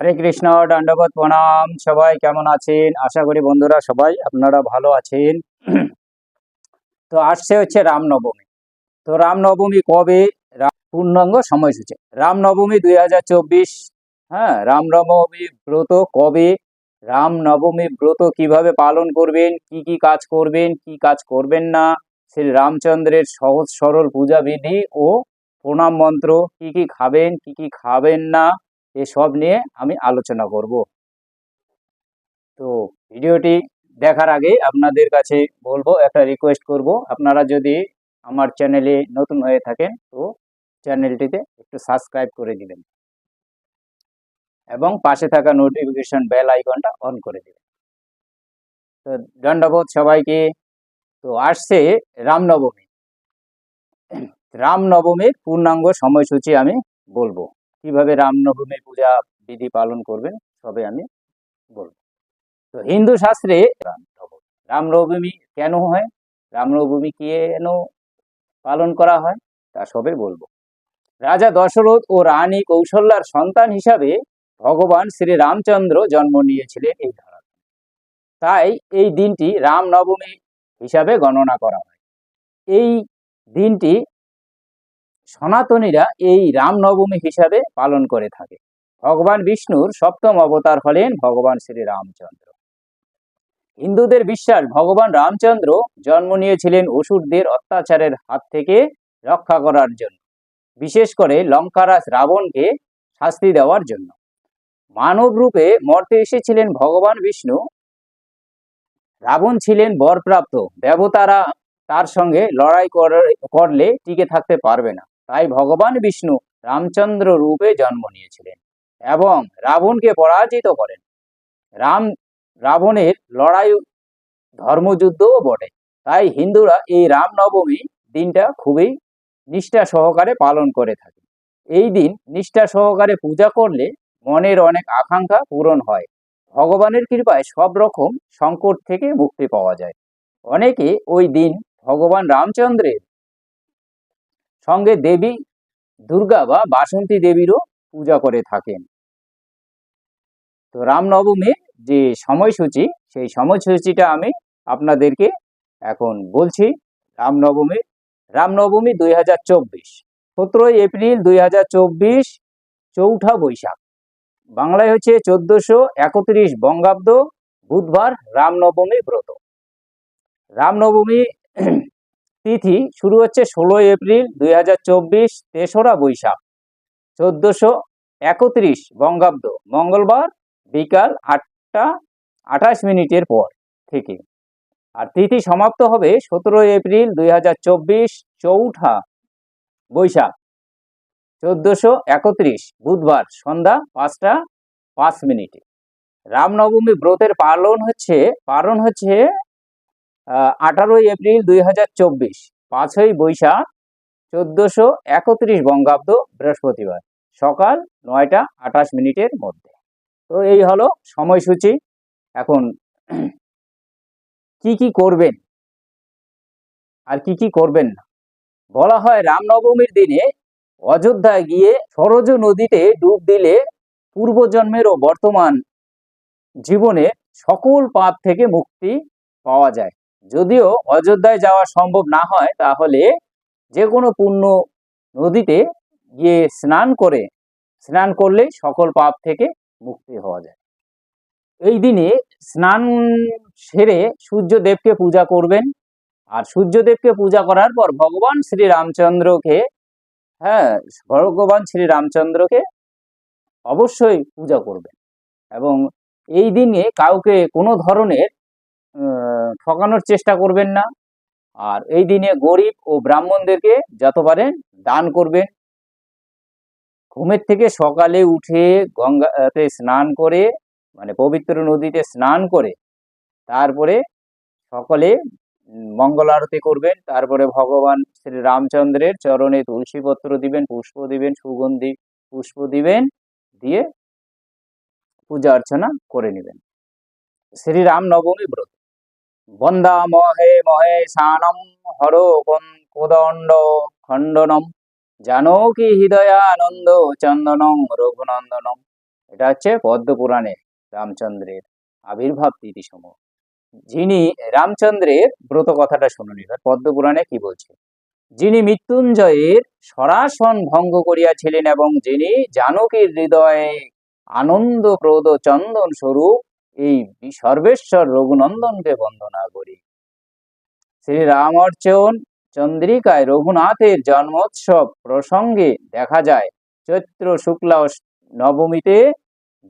হরে কৃষ্ণ দণ্ডবোধ প্রণাম। সবাই কেমন আছেন? আশা করি বন্ধুরা সবাই আপনারা ভালো আছেন। তো আসছে হচ্ছে রামনবমী। তো রামনবমী কবে? পূর্ণাঙ্গ সময়সূচি। রামনবমী দুই হাজার চব্বিশ। হ্যাঁ রামনবমী ব্রত কবে? রামনবমী ব্রত কীভাবে পালন করবেন? কি কি কাজ করবেন? কি কাজ করবেন না? শ্রী রামচন্দ্রের সহজ সরল পূজা বিধি ও প্রণাম মন্ত্র কি কি খাবেন? কি কি খাবেন না? এসব নিয়ে আমি আলোচনা করব। তো ভিডিওটি দেখার আগে আপনাদের কাছে বলব, একটা রিকোয়েস্ট করব। আপনারা যদি আমার চ্যানেলে নতুন হয়ে থাকেন, তো চ্যানেলটিতে একটু সাবস্ক্রাইব করে দিবেন এবং পাশে থাকা নোটিফিকেশন বেল আইকনটা অন করে দিবেন। তো দণ্ডবোধ সবাইকে, তো আসছে রামনবমী। রামনবমীর পূর্ণাঙ্গ সময়সূচি আমি বলব। কীভাবে রামনবমী পূজা বিধি পালন করবেন, সবে আমি বলব। তো হিন্দু শাস্ত্রে রামনবমী কেন হয়, রামনবমী কেন পালন করা হয়, তা সবে বলব। রাজা দশরথ ও রানী কৌশল্যার সন্তান হিসাবে ভগবান শ্রী রামচন্দ্র জন্ম নিয়েছিলেন এই ধরা তাই এই দিনটি রামনবমী হিসাবে গণনা করা হয়। এই দিনটি সনাতনীরা এই রামনবমী হিসাবে পালন করে থাকে। ভগবান বিষ্ণুর সপ্তম অবতার হলেন ভগবান শ্রী রামচন্দ্র। হিন্দুদের বিশ্বাস, ভগবান রামচন্দ্র জন্ম নিয়েছিলেন অসুরদের অত্যাচারের হাত থেকে রক্ষা করার জন্য, বিশেষ করে লঙ্কারাজ রাবণকে শাস্তি দেওয়ার জন্য। মানব রূপে মর্তে এসেছিলেন ভগবান বিষ্ণু। রাবণ ছিলেন বরপ্রাপ্ত, দেবতারা তার সঙ্গে লড়াই করে- করলে টিকে থাকতে পারবে না। তাই ভগবান বিষ্ণু রামচন্দ্র রূপে জন্ম নিয়েছিলেন এবং রাবণকে পরাজিত করেন। রাম, রাবণের লড়াই ধর্মযুদ্ধও বটে। তাই হিন্দুরা এই রামনবমী দিনটা খুবই নিষ্ঠা সহকারে পালন করে থাকে। এই দিন নিষ্ঠা সহকারে পূজা করলে মনের অনেক আকাঙ্ক্ষা পূরণ হয়। ভগবানের কৃপায় সব রকম সংকট থেকে মুক্তি পাওয়া যায়। অনেকে ওই দিন ভগবান রামচন্দ্রের সঙ্গে দেবী, দুর্গা বা বাসন্তী দেবীরও পূজা করে থাকেন। তো রামনবমীর যে সময়সূচি, সেই সময়সূচিটা আমি আপনাদেরকে এখন বলছি রামনবমী রামনবমী দুই হাজার চব্বিশ, সতেরোই এপ্রিল দুই হাজার চব্বিশ, চৌঠা বৈশাখ। বাংলায় হচ্ছে চোদ্দশো একত্রিশ বঙ্গাব্দ, বুধবার রামনবমী ব্রত। রামনবমী তিথি শুরু হচ্ছে ষোলোই এপ্রিল দুই হাজার চব্বিশ, তেসরা বৈশাখ। চোদ্দশো একত্রিশ বঙ্গাব্দ, মঙ্গলবার বিকাল আটটা আঠাশ মিনিটের পর থেকে। আর তিথি সমাপ্ত হবে সতেরোই এপ্রিল দুই হাজার চব্বিশ, চৌঠা বৈশাখ। চোদ্দশো একত্রিশ, বুধবার সন্ধ্যা পাঁচটা পাঁচ মিনিটে। রামনবমী ব্রতের পালন হচ্ছে পালন হচ্ছে আঠারোই এপ্রিল দুই হাজার চব্বিশ, পাঁচই বৈশাখ চোদ্দশো একত্রিশ বঙ্গাব্দ বৃহস্পতিবার, সকাল নয়টা আঠাশ মিনিটের মধ্যে। তো এই হলো সময়সূচি। এখন কি কি করবেন? আর কি কি করবেন না? বলা হয় রামনবমীর দিনে অযোধ্যায় গিয়ে সরজ নদীতে ডুব দিলে পূর্বজন্মের ও বর্তমান জীবনে সকল পাপ থেকে মুক্তি পাওয়া যায়। যদিও অযোধ্যায় যাওয়া সম্ভব না হয়, তাহলে যে কোনো পূর্ণ নদীতে গিয়ে স্নান করে, স্নান করলে সকল পাপ থেকে মুক্তি হওয়া যায়। এই দিনে স্নান সেরে সূর্যদেবকে পূজা করবেন, আর সূর্যদেবকে পূজা করার পর ভগবান শ্রী রামচন্দ্রকে হ্যাঁ ভগবান শ্রী রামচন্দ্রকে অবশ্যই পূজা করবেন। এবং এই দিনে কাউকে কোনো ধরনের ঠকানোর চেষ্টা করবেন না। আর এই দিনে গরিব ও ব্রাহ্মণদেরকে যত পারেন দান করবেন, ঘুমের থেকে সকালে উঠে গঙ্গাতে স্নান করে মানে পবিত্র নদীতে স্নান করে, তারপরে সকলে মঙ্গল আরতি করবেন, তারপরে ভগবান শ্রী রামচন্দ্রের চরণে তুলসীপত্র দিবেন, পুষ্প দিবেন, সুগন্ধি, পুষ্প দিবেন, দিয়ে পূজা অর্চনা করে নেবেন। শ্রীরাম নবমী ব্রত। বন্দা মহে মহে শানম হর কোদণ্ড খণ্ডনম। জানকী হৃদয়ানন্দ চন্দনম রঘুনন্দনম। এটা হচ্ছে পদ্মপুরাণে রামচন্দ্রের আবির্ভাব সমূহ যিনি রামচন্দ্রের ব্রত কথাটা শুনুন এবার, পদ্মপুরাণে কি বলছে? যিনি মৃত্যুঞ্জয়ের সরাসন ভঙ্গ করিয়াছিলেন এবং যিনি জানকীর হৃদয়ে আনন্দপ্রদ চন্দন স্বরূপ এই সর্বেশ্বর রঘুনন্দনকে বন্দনা করি। শ্রী রাম অর্চন, চন্দ্রিকায় রঘুনাথের জন্মোৎসব প্রসঙ্গে দেখা যায়, চৈত্র শুক্লা নবমীতে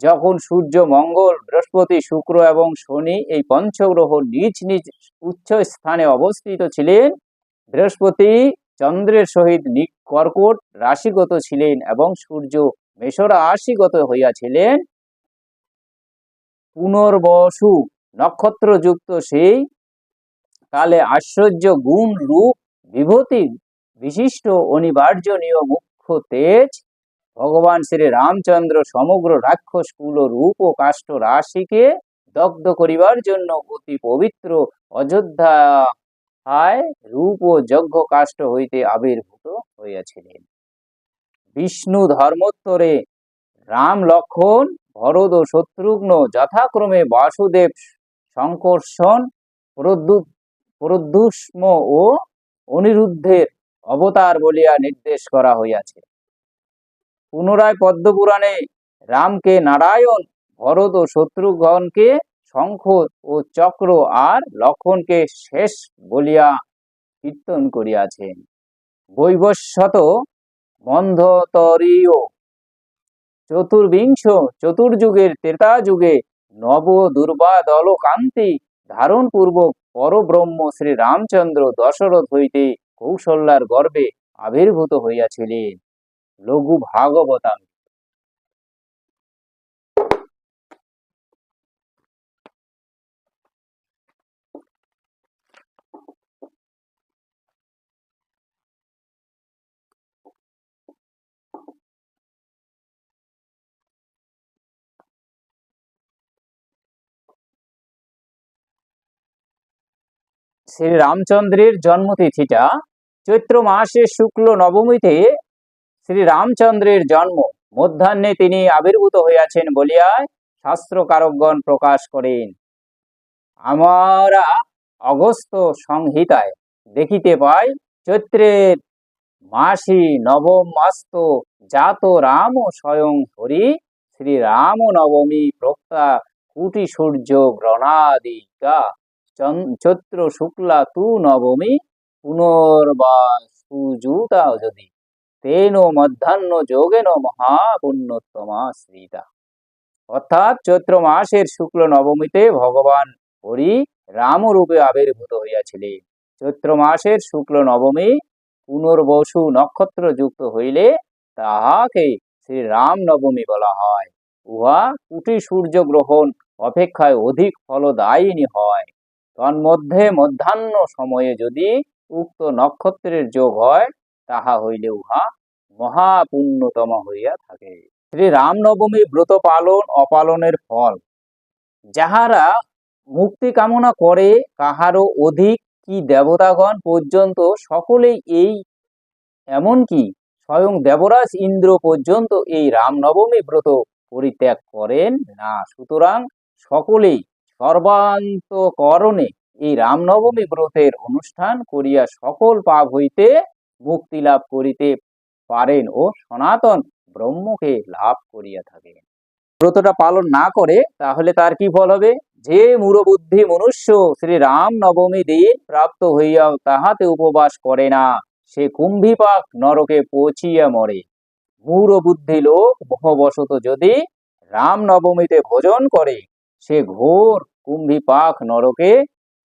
যখন সূর্য, মঙ্গল, বৃহস্পতি, শুক্র এবং শনি এই পঞ্চগ্রহ নিজ নিজ উচ্চ স্থানে অবস্থিত ছিলেন, বৃহস্পতি চন্দ্রের সহিত কর্কট রাশিগত ছিলেন এবং সূর্য মেষরাশিগত হইয়াছিলেন পুনর্বসু, নক্ষত্রযুক্ত সেই কালে আশ্চর্য গুণ রূপ বিভূতি বিশিষ্ট অনিবার্জনীয় মুখ্য তেজ, ভগবান শ্রী রামচন্দ্র সমগ্র রাক্ষস কুল রূপ ও কাষ্ঠ রাশিকে দগ্ধ করিবার জন্য অতি পবিত্র অযোধ্যায় রূপ ও যজ্ঞ কাষ্ঠ হইতে আবির্ভূত হইয়াছিলেন। বিষ্ণু ধর্মোত্তরে রাম লক্ষণ ভরদ ও শত্রুঘ্ন যথাক্রমে বাসুদেব প্রদ্যুৎ প্রদ্যুষ্ম ও অনিরুদ্ধের অবতার বলিয়া নির্দেশ করা হইয়াছে। পুনরায় পদ্মপুরাণে রামকে নারায়ণ ভরত ও শত্রুঘ্নকে শঙ্খ ও চক্র আর লক্ষণকে শেষ বলিয়া কীর্তন করিয়াছেন। বৈবস্বত মন্ধতরীয় চতুর্বিংশ চতুর্যুগের ত্রেতা যুগে নব দুর্বা দল কান্তি ধারণ পূর্বক পরব্রহ্ম শ্রী রামচন্দ্র দশরথ হইতে কৌশল্যার গর্বে আবির্ভূত হইয়াছিলেন। লঘু ভাগবতাম শ্রী রামচন্দ্রের জন্মতিথিটা চৈত্র মাসের শুক্ল নবমীতে শ্রী রামচন্দ্রের জন্ম। মধ্যাহ্নে তিনি আবির্ভূত হইয়াছেন বলিয়া শাস্ত্রকারকগণ প্রকাশ করেন। আমরা অগস্ত সংহিতায় দেখিতে পাই চৈত্রের মাসি নবম মাস্ত জাত রাম স্বয়ং হরি শ্রী রাম নবমী প্রক্তা কুটি সূর্য গ্রণাদিকা। চৈত্র শুক্লা তু নবমী পুনর্বা যদি। তেন মধ্যাহ্ন যোগেন মহাপুণ্যোত্তমা শ্রীতা। অর্থাৎ চৈত্র মাসের শুক্ল নবমীতে ভগবান হরি রামরূপে আবির্ভূত হইয়াছিলেন। চৈত্র মাসের শুক্ল নবমী পুনর্বসু নক্ষত্র যুক্ত হইলে তাহাকে শ্রী রাম নবমী বলা হয়। উহা কুটি সূর্য গ্রহণ অপেক্ষায় অধিক ফলদায়িনী হয়। তন্মধ্যে মধ্যাহ্ন সময়ে যদি উক্ত নক্ষত্রের যোগ হয়, তাহা হইলে উহা মহাপুণ্যতম হইয়া থাকে। শ্রী রামনবমী ব্রত পালন অপালনের ফল। যাহারা মুক্তি কামনা করে, কাহারও অধিক কি দেবতাগণ পর্যন্ত সকলেই এই, এমনকি স্বয়ং দেবরাজ ইন্দ্র পর্যন্ত এই রামনবমী ব্রত পরিত্যাগ করেন না। সুতরাং সকলেই সর্বান্তকরণে এই রামনবমী ব্রতের অনুষ্ঠান করিয়া সকল পাপ হইতে মুক্তি লাভ করিতে পারেন ও সনাতন ব্রহ্মকে লাভ করিয়া থাকেন। ব্রতটা পালন না করে তাহলে তার কি ফল হবে? যে মূঢ়বুদ্ধি মনুষ্য শ্রী রাম নবমী দিন প্রাপ্ত হইয়াও তাহাতে উপবাস করে না, সে কুম্ভিপাক নরকে পৌঁছিয়া মরে। মূঢ়বুদ্ধি লোক বহবশত যদি রাম নবমীতে ভোজন করে, সে ঘোর কুম্ভিপাক নরকে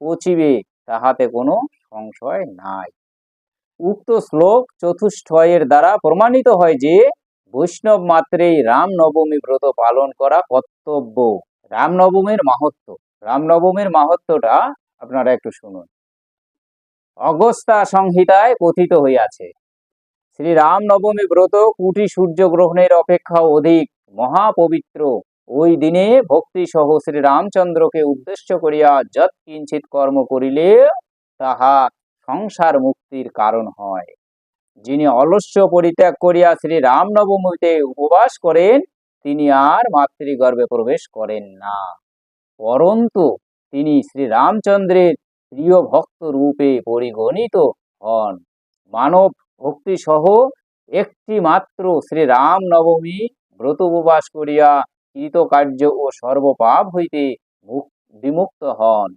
পৌঁছিবে, তাহাতে কোনো সংশয় নাই। উক্ত শ্লোক চতুষ্টয়ের দ্বারা প্রমাণিত হয় যে, বৈষ্ণব মাত্রেই রামনবমী ব্রত পালন করা কর্তব্য। রামনবমীর মাহাত্ম রামনবমীর মাহাত্মটা আপনারা একটু শুনুন। অগস্তা সংহিতায় কথিত হইয়াছে শ্রী রামনবমী ব্রত কুটি সূর্য গ্রহণের অপেক্ষা অধিক মহাপবিত্র। ওই দিনে ভক্তি সহ শ্রী রামচন্দ্রকে উদ্দেশ্য করিয়া যৎ কিঞ্চিত কর্ম করিলে তাহা সংসার মুক্তির কারণ হয়। যিনি অলস্য পরিত্যাগ করিয়া শ্রী রামনবমীতে উপবাস করেন, তিনি আর মাতৃগর্ভে প্রবেশ করেন না। পরন্তু তিনি শ্রী রামচন্দ্রের প্রিয় ভক্ত রূপে পরিগণিত হন। মানব ভক্তি সহ একটি মাত্র শ্রী রাম নবমী ব্রত উপবাস করিয়া কৃতকার্য ও সর্বপাপ হইতে মুক- বিমুক্ত হন।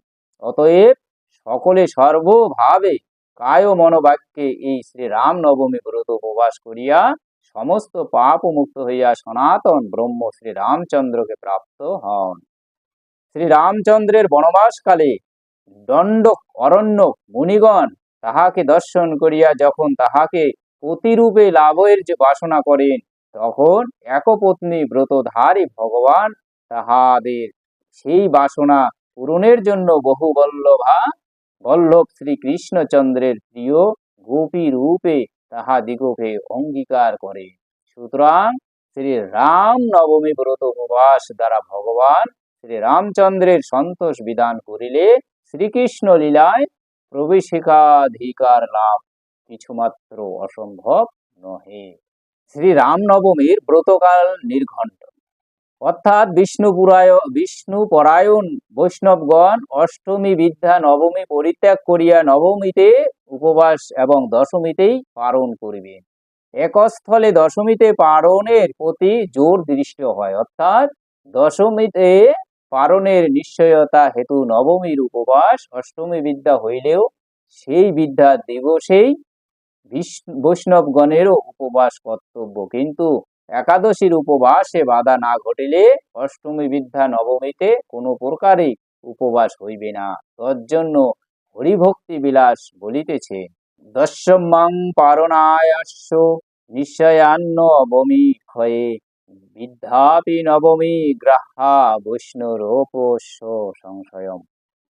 অতএব সকলে সর্বভাবে কায় মনোবাক্যে এই শ্রী রাম নবমী ব্রত উপবাস করিয়া সমস্ত পাপ মুক্ত হইয়া সনাতন ব্রহ্ম শ্রী রামচন্দ্রকে প্রাপ্ত হন। শ্রী রামচন্দ্রের বনবাসকালে দণ্ড অরণ্য মুনিগণ তাহাকে দর্শন করিয়া যখন তাহাকে প্রতিরূপে লাভের যে বাসনা করেন তখন একপত্নী ব্রতধারী ভগবান তাহাদের সেই বাসনা পূরণের জন্য বহু বল্লভা, বল্লভ শ্রীকৃষ্ণচন্দ্রের প্রিয় গোপী রূপে তাহাদিগকে অঙ্গীকার করে। সুতরাং শ্রী রাম নবমী ব্রত উপবাস দ্বারা ভগবান শ্রী রামচন্দ্রের সন্তোষ বিধান করিলে শ্রীকৃষ্ণ লীলায় প্রবেশিকাধিকার লাভ কিছুমাত্র অসম্ভব নহে। শ্রী রামনবমীর ব্রতকাল নির্ঘণ্ট। অর্থাৎ বিষ্ণু পুরায় বিষ্ণু পরায়ণ বৈষ্ণবগণ অষ্টমী বিদ্যা নবমী পরিত্যাগ করিয়া নবমীতে উপবাস এবং দশমীতেই পালন করিবেন একস্থলে দশমীতে পালনের প্রতি জোর দৃষ্ট হয়, অর্থাৎ দশমীতে পালনের নিশ্চয়তা হেতু নবমীর উপবাস, অষ্টমী বিদ্যা হইলেও সেই বিদ্যা দিবসেই বৈষ্ণবগণেরও উপবাস কর্তব্য। কিন্তু একাদশীর উপবাসে বাধা না ঘটিলে অষ্টমী বিদ্যা নবমীতে কোনো প্রকারে উপবাস হইবে না। তজ্জন্য হরিভক্তি বিলাস বলিতেছে দশমাং পারণায়াস্য নিশ্চয়ান্ন নবমী ক্ষয়ে, বিদ্যাপি নবমী গ্রাহা বৈষ্ণুরোপস্য সংশয়ম।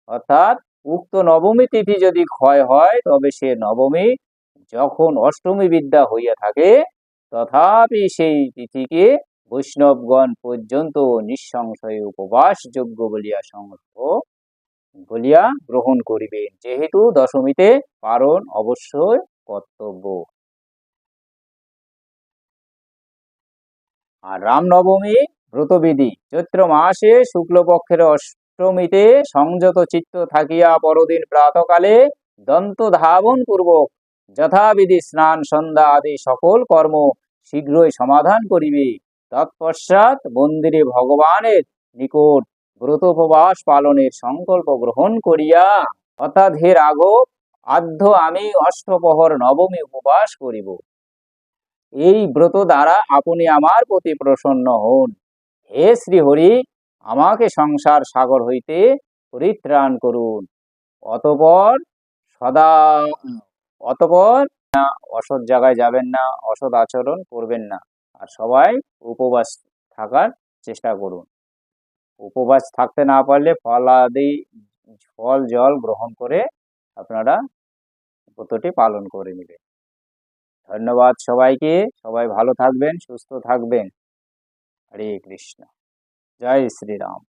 অর্থাৎ, উক্ত নবমী তিথি যদি ক্ষয় হয়, তবে সে নবমী যখন অষ্টমী বিদ্যা হইয়া থাকে, তথাপি সেই তিথিকে বৈষ্ণবগণ পর্যন্ত নিঃসংশয়ে উপবাসযোগ্য বলিয়া সংগ্রহ বলিয়া গ্রহণ করিবেন। যেহেতু দশমীতে পালন অবশ্যই কর্তব্য। আর রামনবমী ব্রতবিধি, চৈত্র মাসে শুক্লপক্ষের অষ্টমীতে সংযত চিত্ত থাকিয়া পরদিন প্রাতকালে দন্ত ধাবন পূর্বক যথাবিধি স্নান, সন্ধ্যা আদি সকল কর্ম শীঘ্রই সমাধান করিবে। তৎপশ্চাৎ মন্দিরে ভগবানের নিকট ব্রত উপবাস পালনের সংকল্প গ্রহণ করিয়া অর্থাৎ হে রাঘব আধ্য আমি অষ্টপহর নবমী উপবাস করিব। এই ব্রত দ্বারা আপনি আমার প্রতি প্রসন্ন হন। হে শ্রীহরি, আমাকে সংসার সাগর হইতে পরিত্রাণ করুন। অতপর সদা অতপর না, অসৎ জায়গায় যাবেন না, অসৎ আচরণ করবেন না। আর সবাই উপবাস থাকার চেষ্টা করুন। উপবাস থাকতে না পারলে ফল আদি ফল, জল গ্রহণ করে আপনারা ব্রতটি পালন করে নেবেন। ধন্যবাদ সবাইকে। সবাই ভালো থাকবেন, সুস্থ থাকবেন। হরে কৃষ্ণ। জয় শ্রীরাম।